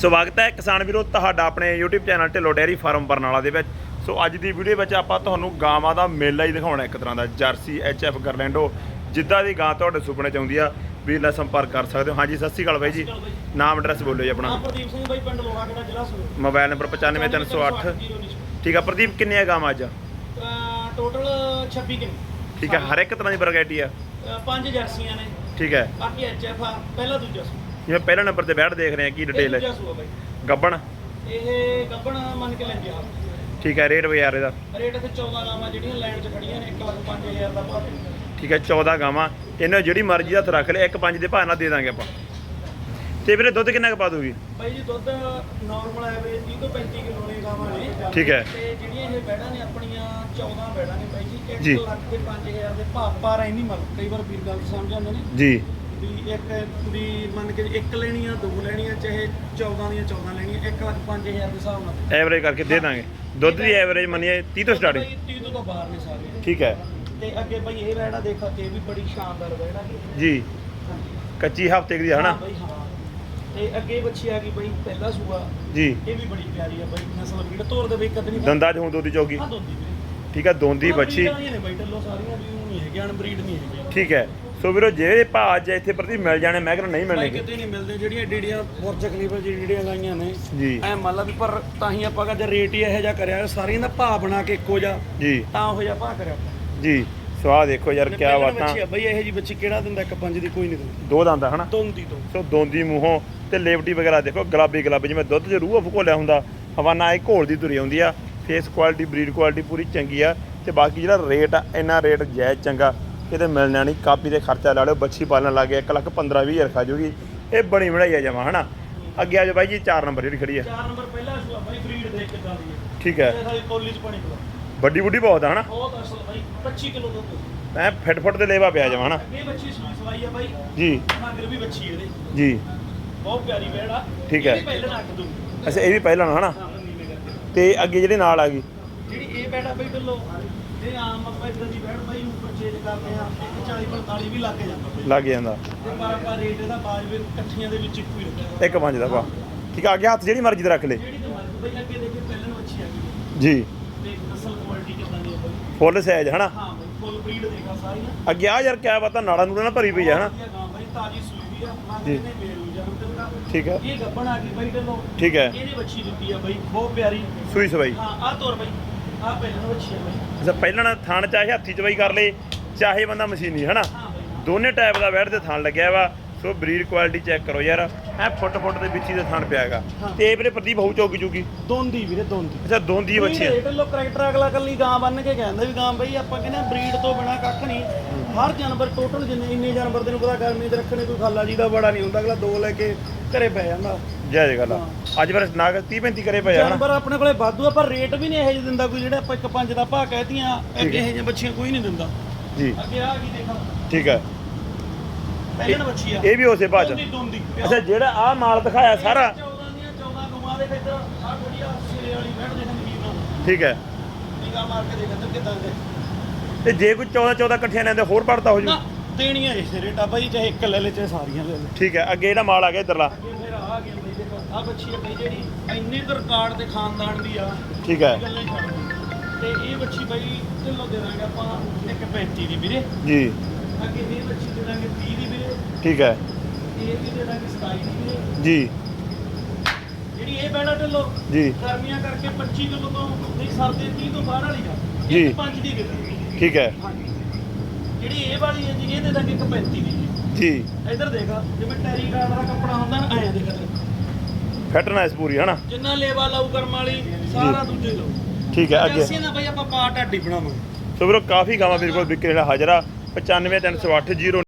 ਸਵਾਗਤ ਹੈ ਕਿਸਾਨ ਵੀਰੋ ਤੁਹਾਡਾ ਆਪਣੇ YouTube channel Dhillon dairy farm Barnala ਦੇ ਵਿੱਚ। ਸੋ ਅੱਜ ਦੀ ਵੀਡੀਓ ਵਿੱਚ ਆਪਾਂ ਤੁਹਾਨੂੰ ਗਾਵਾਂ ਦਾ ਮੇਲਾ ਹੀ ਦਿਖਾਉਣਾ ਇੱਕ ਤਰ੍ਹਾਂ ਦਾ ਜਰਸੀ ਐਚਐਫ ਗਰਲੈਂਡੋ ਜਿੱਦਾਂ ਦੀ ਗਾਂ ਤੁਹਾਡੇ ਸੁਪਨੇ ਚ ਆਉਂਦੀ ਆ ਵੀਰ ਨਾਲ ਸੰਪਰਕ ਕਰ ਸਕਦੇ ਹੋ। ਹਾਂਜੀ ਸਤਿ ਸ਼੍ਰੀ ਅਕਾਲ ਬਾਈ ਜੀ। ਨਾਮ ਐਡਰੈਸ ਬੋਲੋ ਜੀ ਆਪਣਾ। ਪ੍ਰਦੀਪ ਸਿੰਘ ਬਾਈ ਪਿੰਡ ਲੋਹਾ ਕਿਹੜਾ ਜ਼ਿਲ੍ਹਾ ਸੰਗਰੂਰ। ਮੋਬਾਈਲ ਨੰਬਰ 95308 ਠੀਕ ਆ ਪ੍ਰਦੀਪ ਕਿੰਨੀਆਂ ਗਾਵਾਂ ਅੱਜ? ਟੋਟਲ 26 ਕਿੰਨੇ ਠੀਕ ਹੈ ਹਰ ਇੱਕ ਤਰ੍ਹਾਂ ਦੀ ਵੈਰਾਈਟੀ ਆ? ਪੰਜ ਜਰਸੀਆਂ ਨੇ। ਠੀਕ ਹੈ। ਬਾਕੀ ਐਚਐਫ ਆ ਪਹਿਲਾ ਦੂਜਾ ਜਿਵੇਂ ਪਹਿਲਾ ਨੰਬਰ ਤੇ ਬੈਠ ਦੇਖ ਰਹੇ ਆ ਕੀ ਡਿਟੇਲ ਹੈ। ਗੱਬਣ। ਇਹ ਗੱਬਣ ਮੰਨ ਕੇ ਲੈਂਦੇ ਆ ਠੀਕ ਹੈ ਰੇਟ ਵਗੈਰਾ ਇਹਦਾ। ਰੇਟ ਤੇ 14 ਗਾਵਾਂ ਜਿਹੜੀਆਂ ਲਾਈਨ 'ਚ ਖੜੀਆਂ ਨੇ 1 ਲੱਖ 5000 ਦਾ ਭਾਅ। ਠੀਕ ਹੈ 14 ਗਾਵਾਂ। ਇਹਨਾਂ ਜਿਹੜੀ ਮਰਜ਼ੀ ਦਾ ਰੱਖ ਲੈ ਇੱਕ ਪੰਜ ਦੇ ਭਾਅ ਨਾਲ ਦੇ ਦਾਂਗੇ ਆਪਾਂ। ਤੇ ਵੀਰੇ ਦੁੱਧ ਕਿੰਨਾ ਕੁ ਪਾ ਦੂਗੀ ਬਾਈ ਜੀ ਦੁੱਧ ਨਾਰਮਲ ਐਵਰੇਜ 30 ਤੋਂ 35 ਕਿਲੋ ਨੇ ਗਾਵਾਂ ਨੇ ਠੀਕ ਹੈ। ਤੇ ਜਿਹੜੀਆਂ ਇਹ ਬੈੜਾਂ ਨੇ ਆਪਣੀਆਂ 14 ਬੈੜਾਂ ਨੇ ਬਾਈ ਜੀ ਜੀ। 1 ਲੱਖ ਤੇ 5000 ਦੇ ਭਾਅ ਪਾ ਰਹੀ ਨਹੀਂ ਮਲ ਕਈ ਵਾਰ ਵੀਰ ਗੱਲ ਸਮਝ ਜਾਂਦੇ ਨੇ। ਜੀ। ਵੀ ਇੱਕ ਵੀ ਮੰਨ ਕੇ ਇੱਕ ਲੈਣੀ ਆ ਦੋ ਲੈਣੀਆਂ ਚਾਹੇ 14 ਦੀਆਂ 14 ਲੈਣੀਆਂ 1 ਲੱਖ 5000 ਦੇ ਹਿਸਾਬ ਨਾਲ। ਐਵਰੇਜ ਕਰਕੇ ਦੇ ਦਾਂਗੇ। ਦੁੱਧ ਦੀ ਐਵਰੇਜ ਮੰਨੀਏ 30 ਤੋਂ ਸਟਾਰਟਿੰਗ। ਬਾਈ 30 ਤੋਂ ਬਾਹਰ ਨੇ ਸਾਰੇ ਠੀਕ ਹੈ। ਤੇ ਅੱਗੇ ਬਈ ਇਹ ਵੈੜਾ ਦੇਖੋ ਇਹ ਵੀ ਬੜੀ ਸ਼ਾਨਦਾਰ ਵੈੜਾ ਜੀ। ਕੱਚੀ ਹਫ਼ਤੇ ਦੀ ਹਨਾ? ਤੇ ਅੱਗੇ ਬੱਚੀ ਆ ਗਈ ਬਈ ਪਹਿਲਾ ਸੂਆ। ਜੀ। ਇਹ ਵੀ ਬੜੀ ਪਿਆਰੀ ਆ ਬਈ ਨਸਲ ਵੀੜ ਤੋਰ ਦੇ ਬਈ ਕਦਨੀ ਦੰਦਾਂ 'ਚ ਹੁਣ ਦੋਦੀ ਚੌਗੀ। ਹਾਂ ਦੋਂਦੀ ਠੀਕ ਹੈ ਦੋਂਦੀ ਬੱਚੀ। ਬਰੀਡਾਂ ਦੀਆਂ ਨੇ ਬਈ ਢੱਲੋ ਸਾਰੀਆਂ ਵੀ ਉਹ ਨਹੀਂ ਹੈਗੀਆਂ ਅਨਬਰੀਡ ਨਹੀਂ ਹੈਗੀਆਂ। ਠੀਕ ਹੈ। ਸੋ ਵੀਰੋ ਜਿਹੜੇ ਭਾਅ ਅੱਜ ਇੱਥੇ ਪ੍ਰਤੀ ਮਿਲ ਜਾਣੇ ਮੈਂ ਕਹਿੰਦਾ ਨਹੀਂ ਬਾਈ ਮਿਲਣਗੇ। ਕਿਤੇ ਨਹੀਂ ਮਿਲਦੇ ਜਿਹੜੀਆਂ ਏਡੀਆਂ ਬੁਰਜ ਖਲੀਫਾ ਜਿਹੜੀਆਂ ਗਾਈਆਂ ਨੇ ਜੀ। ਐ ਮੰਨ ਲਾ ਵੀ ਪਰ ਤਾਂ ਹੀ ਆਪਾਂ ਕਹਿੰਦੇ ਰੇਟ ਹੀ ਇਹੋ ਜਿਹਾ ਕਰਿਆ ਸਾਰੀਆਂ ਦਾ ਭਾਅ ਬਣਾ ਕੇ ਇੱਕੋ ਜਿਹਾ ਜੀ। ਤਾਂ ਉਹ ਜਿਹਾ ਭਾਅ ਕਰਿਆ ਆਪਾਂ। ਜੀ। ਸਵਾਹ ਦੇਖੋ ਯਾਰ ਕੀ ਬਾਤਾਂ। ਬੱਚੀ ਆ ਬਈ ਇਹੋ ਜੀ ਬੱਚੀ ਕਿਹੜਾ ਦਿੰਦਾ ਇੱਕ ਪੰਜ ਦੀ ਕੋਈ ਨਹੀਂ ਦਿੰਦਾ। ਦੋ ਦੰਦ ਆ ਹਨਾ? ਦੋਂਦੀ ਤੋਂ। ਸੋ ਦੋਂਦੀ ਮੂੰਹੋਂ ਤੇ ਲੇਵਟੀ ਵਗੈਰਾ ਦੇਖੋ ਗੁਲਾਬੀ ਗੁਲਾਬੀ ਜਿਵੇਂ ਦੁੱਧ 'ਚ ਰੂਹ ਫਕੋਲਿਆ ਹੁੰਦਾ ਹਵਾਨਾ ਇਹ ਘੋਲ ਦੀ ਤੁਰੀ ਆਉਂਦੀ ਆ। ਫੇਸ ਕੁਆਲਿਟੀ ਬਰੀਡ ਕੁਆਲਿਟੀ ਪੂਰੀ ਚੰਗੀ ਆ ਤੇ ਬਾਕੀ ਜਿਹੜਾ ਰੇਟ ਆ ਇੰਨਾ ਰੇਟ ਜਾਇਜ਼ ਚੰਗਾ ਕਿਤੇ ਮਿਲਣਾ ਨਹੀਂ ਕਾਪੀ ਤੇ ਖਰਚਾ ਲਾ ਲਿਓ ਬੱਚੀ ਪਾਲਣ ਲੱਗੇ 1 ਲੱਖ 15 20 ਹਜ਼ਾਰ ਖਾ ਜੂਗੀ। ਇਹ ਬਣੀ ਬਣਾਈ ਆ ਜਮਾ ਹਨਾ? ਅੱਗੇ ਆ ਜਾ ਬਾਈ ਜੀ 4 ਨੰਬਰ ਜਿਹੜੀ ਖੜੀ ਆ। ਚਾਰ ਨੰਬਰ ਪਹਿਲਾ ਸੂਆ ਬਾਈ ਬਰੀਡ ਦੇਖ ਕੇ ਚੱਲਦੀ ਹੈ। ਠੀਕ ਹੈ। ਸਾਡੀ ਕੋਲੀ ਚ ਪਾਣੀ ਪਲਾ ਵੱਡੀ ਬੁੱਢੀ ਬਹੁਤ ਆ ਹਨਾ? ਬਹੁਤ ਅਸਲ ਬਾਈ 25 ਕਿਲੋ ਦੁੱਧ। ਐ ਫਿੱਟ ਫੁੱਟ ਤੇ ਲੇਵਾ ਪਿਆ ਜਮਾ ਹਨਾ? ਇਹ ਬੱਚੀ ਸਵਾਈ ਆ ਬਾਈ। ਜੀ। ਮਗਰ ਵੀ ਬੱਚੀ ਇਹਦੇ। ਜੀ। ਬਹੁਤ ਪਿਆਰੀ ਬੈੜਾ ਠੀਕ ਹੈ। ਪਹਿਲਾਂ ਰੱਖ ਦੂੰਗੀ ਅੱਛਾ ਇਹ ਵੀ ਪਹਿਲਾਂ ਹਨਾ? ਤੇ ਅੱਗੇ ਜਿਹੜੇ ਨਾਲ ਆ ਗਈ ਜਿਹੜੀ ਇਹ ਬੈੜਾ ਬਈ ਢੱਲੋ ਇਹ ਆਮ ਆਪਾਂ ਇਦਾਂ ਦੀ ਬੈੜ ਬਾਈ ਨੂੰ ਪਰਚੇਜ ਕਰਦੇ ਆ 40 45 ਵੀ ਲੱਗ ਜਾਂਦਾ ਬਈ। ਲੱਗ ਜਾਂਦਾ। ਤੇ ਪਰ ਆਪਾਂ ਰੇਟ ਇਹਦਾ ਬਾਜਵੇ ਇਕੱਠੀਆਂ ਦੇ ਵਿੱਚ ਇੱਕੋ ਹੀ ਰੱਖਿਆ ਇੱਕ ਪੰਜ ਦਾ ਵਾ ਠੀਕ ਆ ਅੱਗੇ ਹੱਥ ਜਿਹੜੀ ਮਰਜ਼ੀ ਤੇ ਰੱਖ ਲੈ। ਜਿਹੜੀ ਤੇ ਮਰਜ਼ੀ ਬਈ ਅੱਗੇ ਦੇਖੇ ਪਹਿਲਾਂ ਨੂੰ ਅੱਛੀ ਆ ਗਈ। ਜੀ। ਤੇ ਅਸਲ ਕੁਆਲਿਟੀ ਕਿਦਾਂ ਦੀ ਆ ਬਈ? ਫੁੱਲ ਸਾਈਜ਼ ਹਨਾ? ਹਾਂ ਬਈ ਫੁੱਲ ਬਰੀਡ ਦੇਖਾ ਸਾਰੀਆਂ। ਅੱਗੇ ਆ ਯਾਰ ਕਿਆ ਪਤਾ ਨਾੜਾ ਨੂੜਾ ਨਾ ਭਰੀ ਪਈ ਆ ਹਨਾ? ਵਧੀਆ ਗਾਂ ਬਈ ਤਾਜੀ ਸੂਈ ਵੀ ਆ ਜੀ। ਨੇ ਠੀਕ ਹੈ। ਇਹ ਗੱਬਣ ਆ ਗਈ ਬਈ ਢੱਲੋ ਠੀਕ ਹੈ। ਇਹਦੀ ਬੱਚੀ ਦਿੱਤੀ ਆ ਬਈ ਬਹੁਤ ਪਿਆਰੀ। ਸੂਈ ਸਵਾਈ। ਹਾਂ ਆਹ ਤੋਰ ਬਈ ਆਹ ਪਹਿਲਾਂ ਅੱਛੀ ਆ ਬਈ। ਅੱਛਾ ਪਹਿਲਾਂ ਥਣ ਚਾਹੇ ਹੱਥੀ ਚਵਾਈ ਕਰ ਲੇ ਚਾਹੇ ਬੰਦਾ ਮਸ਼ੀਨੀ ਹਨਾ? ਦੋਨੇ ਟਾਈਪ ਦਾ ਬੈਠ ਤੇ ਥਣ ਲੱਗਿਆ ਵਾ ਸੋ ਬਰੀਡ ਕੁਆਲਿਟੀ ਚੈੱਕ ਕਰੋ ਯਾਰ ਐ ਫੁੱਟ ਫੁੱਟ ਦੇ ਵਿੱਚ ਹੀ ਤੇ ਥਣ ਪਿਆਗਾ। ਤੇ ਵੀਰੇ ਪ੍ਰਦੀਪ ਹੋਊ ਚੌਕੀ ਚੁਗੀ ਦੋਂਦੀ ਵੀਰੇ ਦੋਂਦੀ। ਅੱਛਾ ਦੋਂਦੀ ਬੱਚੀ ਆ। ਰੇਟ ਲੋ ਕਰੈਕਟਰ ਅਗਲਾ ਕੱਲੀ ਗਾਂ ਬੰਨ ਕੇ ਕਹਿੰਦਾ ਵੀ ਗਾਂ ਬਈ ਆਪਾਂ ਕਹਿੰਦੇ ਬਰੀਡ ਤੋਂ ਬਿਨਾ ਕੱਖ ਨਹੀਂ। ਹਰ ਜਾਨਵਰ ਟੋਟਲ ਜਿੰਨੇ ਇੰਨੇ ਜਾਨਵਰ ਤੈਨੂੰ ਪਤਾ ਗਰਮੀ ਚ ਰੱਖਣੇ ਕੋਈ ਖਾਲਾ ਜੀ ਦਾ ਬੜਾ ਨਹੀਂ ਹੁੰਦਾ। ਅਗਲਾ ਦੋ ਲੈ ਕੇ ਘਰੇ ਪੈ ਜਾਂਦਾ। ਜੈ ਜੈ ਗੱਲ ਆ। ਅੱਜ ਫਿਰ ਨਾਗ 30 35 ਕਰੇ ਪਏ ਆ ਹਨਾ ਜਾਨਵਰ ਆਪਣੇ ਕੋਲੇ ਵਾਧੂ ਆ ਪਰ ਰੇਟ ਵੀ ਨਹੀਂ ਇਹੋ ਜਿਹਾ ਦਿੰਦਾ ਕੋਈ ਜਿਹੜੇ ਆਪਾਂ ਇੱਕ ਪੰਜ ਦਾ ਭਾਅ ਕਹਿਤੀਆਂ ਅੱਗੇ ਇਹੋ ਜਿਹੀਆਂ ਬੱਚੀਆਂ ਕੋਈ ਨਹੀਂ ਦਿੰਦਾ। ਜੀ। ਅੱਗੇ ਆ ਕੀ ਦੇਖੋ। ਠੀਕ ਹੈ। ਪਹਿਲਾਂ ਬੱਚੀ ਆ। ਇਹ ਵੀ ਉਸੇ ਭਾਅ ਚ। ਦੋਂਦੀ ਦੋਂਦੀ। ਅੱਛਾ ਜਿਹੜਾ ਆ ਮਾਲ ਦਿਖਾਇਆ ਸਾਰਾ। 14 ਦੀਆਂ 14 ਗੁਮਾ ਦੇ ਫਿਰ ਆ ਥੋੜੀ ਆ ਸਿਰੇ ਵਾਲੀ ਬੈਠ ਦੇ ਨਵੀਨ ਨੂੰ ਠੀਕ ਹੈ। ਨਿਗਾਹ ਮਾਰ ਕੇ ਦੇਖ ਅੰਦਰ ਕਿਦਾਂ ਦੇ। ਤੇ ਜੇ ਕੋਈ 14 14 ਇਕੱਠੀਆਂ ਲੈਂਦੇ ਹੋਰ ਪੜਦਾ ਹੋ ਜੂ। ਨਾ ਦੇਣੀਆਂ ਇਸ ਰੇਟ ਆ ਬਾਈ ਚਾਹੇ ਇੱਕ ਲੈ ਲੈ ਚਾਹੇ ਸਾਰੀਆਂ ਲੈ ਲੈ। ਠੀਕ ਹੈ ਅੱਗੇ ਜਿਹੜਾ ਮਾਲ ਆ ਗਿਆ ਇਧਰਲਾ। ਅੱਗੇ ਫਿਰ ਆ ਗਿਆ ਬਈ ਦੇਖੋ ਆ ਬੱਚੀ ਆ ਬਈ ਜਿਹੜੀ ਇੰਨੇ ਕੁ ਰਿਕਾਰਡ ਤੇ ਖਾਨਦਾਨ ਦੀ ਆ ਠੀਕ ਹੈ। ਇਹ ਗੱਲਾਂ ਹੀ ਛੱਡ ਦਿਓ। ਤੇ ਇਹ ਬੱਚੀ ਬਈ ਢਿੱਲੋਂ ਦੇ ਦਾਂਗੇ ਆਪਾਂ ਇੱਕ 35 ਦੀ ਵੀਰੇ। ਜੀ। ਅੱਗੇ ਇਹ ਬੱਚੀ ਦੇ ਦਾਂਗੇ 30 ਦੀ ਵੀਰੇ। ਠੀਕ ਹੈ। ਇਹ ਵੀ ਦੇ ਦਾਂਗੇ 27 ਦੀ ਵੀਰੇ। ਜੀ। ਜਿਹੜੀ ਇਹ ਬੈਣਾ ਢਿੱਲੋਂ ਜੀ। ਗਰਮੀਆਂ ਕਰਕੇ 25 ਕਿਲੋ ਤੋਂ ਨਹੀਂ ਸਰਦੀ 30 ਤੋਂ ਬਾਹਰ ਵਾਲੀ ਆ। ਜੀ। ਇੱਕ 5 ਦੀ ਦਾਂਗੇ ਠੀਕ ਹੈ। ਹਾਂਜੀ। ਜਿਹੜੀ ਇਹ ਵਾਲੀ ਹੈ ਜੀ ਇਹ ਦੇ ਦਾਂਗੇ ਇੱਕ 35 ਦੀ ਜੀ। ਇੱਧਰ ਦੇਖ ਜਿਵੇਂ ਟੈਰੀ ਗਾਰਡ ਦਾ ਕੱਪੜਾ ਹੁੰਦਾ ਨਾ ਐਂ ਦੇਖ। ਫਿਟਨੈਸ ਪੂਰੀ ਹਨਾ? ਜਿੰਨਾ ਲੇਵਾ ਲਾਊ ਕਰਮ ਵਾਲੀ ਸਾਰਾ ਦੂਜੇ ਲਓ ਠੀਕ ਹੈ ਅੱਗੇ। ਜੈਸੀ ਨਾ ਬਈ ਆਪਾਂ ਪਾਟ ਹੱਡੀ ਬਣਾਵਾਂਗੇ। ਸੋ ਵੀਰੋ ਕਾਫੀ ਗਾਵਾਂ ਮੇਰੇ ਕੋਲ ਵਿਕਰੇ ਵਾਲਾ ਹਾਜ਼ਰ ਆ। 95308